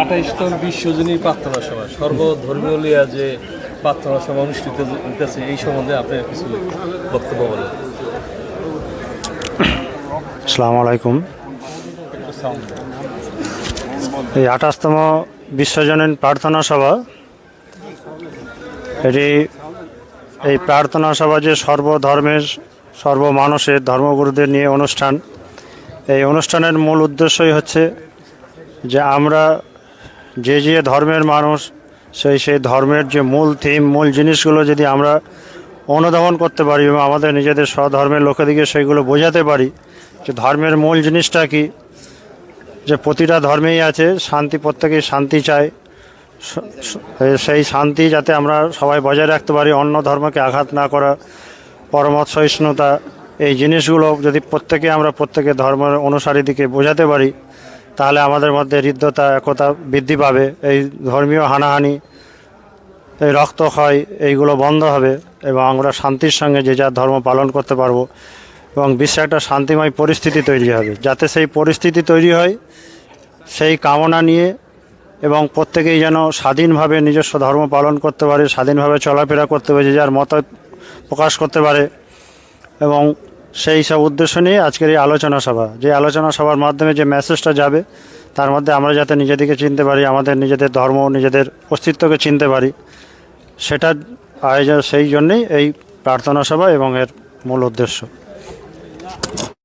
আঠাইশতম বিশ্বজনীন প্রার্থনা সভা। সর্বধর্মীয় যে প্রার্থনা সভা অনুষ্ঠিত হইতেছে, এই সম্বন্ধে আপনি কিছু বক্তব্য বলেন। আসসালামু আলাইকুম। এই আঠাশতম বিশ্বজনীন প্রার্থনা সভা, এটি এই প্রার্থনা সভা যে সর্বধর্মের সর্বমানুষের ধর্মগুরুদের নিয়ে অনুষ্ঠান, এই অনুষ্ঠানের মূল উদ্দেশ্যই হচ্ছে যে আমরা যে যে ধর্মের মানুষ, সেই সেই ধর্মের যে মূল থিম মূল জিনিসগুলো যদি আমরা অনুধাবন করতে পারি এবং আমাদের নিজেদের স্বধর্মের লোকেদিকে সেইগুলো বোঝাতে পারি, যে ধর্মের মূল জিনিসটা কি? যে প্রতিটা ধর্মেই আছে, শান্তি প্রত্যেকেই শান্তি চায়। সেই শান্তি যাতে আমরা সবাই বজায় রাখতে পারি, অন্য ধর্মকে আঘাত না করা পরমত সহিষ্ণুতা এই জিনিসগুলো যদি প্রত্যেকে আমরা প্রত্যেকে ধর্মের অনুসারী দিকে বোঝাতে পারি তাহলে আমাদের মধ্যে হৃদ্যতা, একতা বৃদ্ধি পাবে। এই ধর্মীয় হানাহানি, এই রক্ত রক্তক্ষয়, এইগুলো বন্ধ হবে এবং আমরা শান্তির সঙ্গে যে যার ধর্ম পালন করতে পারব এবং বিশ্বে একটা শান্তিময় পরিস্থিতি তৈরি হবে। যাতে সেই পরিস্থিতি তৈরি হয়, সেই কামনা নিয়ে এবং প্রত্যেকেই যেন স্বাধীনভাবে নিজস্ব ধর্ম পালন করতে পারে, স্বাধীনভাবে চলাফেরা করতে পারে, যে যার মত প্রকাশ করতে পারে এবং সেই সব উদ্দেশ্য নিয়ে আজকের এই আলোচনা সভা। যে আলোচনা সভার মাধ্যমে যে মেসেজটা যাবে, তার মধ্যে আমরা যাতে নিজেদেরকে চিনতে পারি, আমাদের নিজেদের ধর্ম, নিজেদের অস্তিত্বকে চিনতে পারি সেটা আয়োজন, সেই জন্যেই এই প্রার্থনা সভা এবং এর মূল উদ্দেশ্য।